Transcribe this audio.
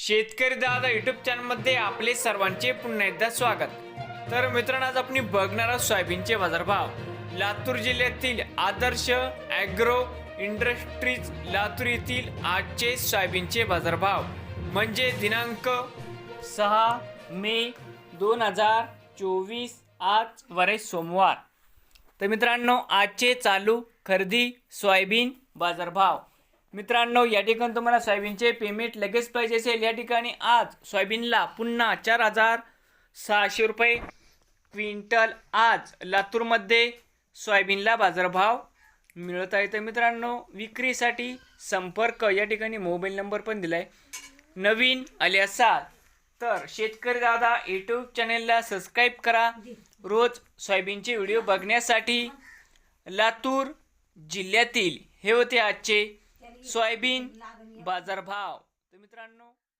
शेतकरी दादा युट्यूब चॅनलमध्ये आपले सर्वांचे पुन्हा एकदा स्वागत. तर मित्रांनो आज आपण बघणार आहोत सोयाबीनचे बाजारभाव. लातूर जिल्ह्यातील आदर्श ॲग्रो इंडस्ट्रीज लातूर येथील आजचे सोयाबीनचे बाजारभाव. म्हणजे दिनांक सहा मे दोन हजार चोवीस आज वरे सोमवार. तर मित्रांनो आजचे चालू खरेदी सोयाबीन बाजारभाव. मित्रांनो या ठिकाणी तुम्हाला सोयाबीनचे पेमेंट लगेच पाहिजे असेल. या ठिकाणी आज सोयाबीनला पुन्हा चार हजार सहाशे रुपये क्विंटल आज लातूरमध्ये सोयाबीनला बाजारभाव मिळत आहे. तर मित्रांनो विक्रीसाठी संपर्क या ठिकाणी मोबाईल नंबर पण दिलाय. नवीन आले असाल तर शेतकरी दादा यूट्यूब चॅनेलला सबस्क्राईब करा. रोज सोयाबीनचे व्हिडिओ बघण्यासाठी लातूर जिल्ह्यातील हे होते आजचे सोयाबीन बाजारभाव. तर मित्रांनो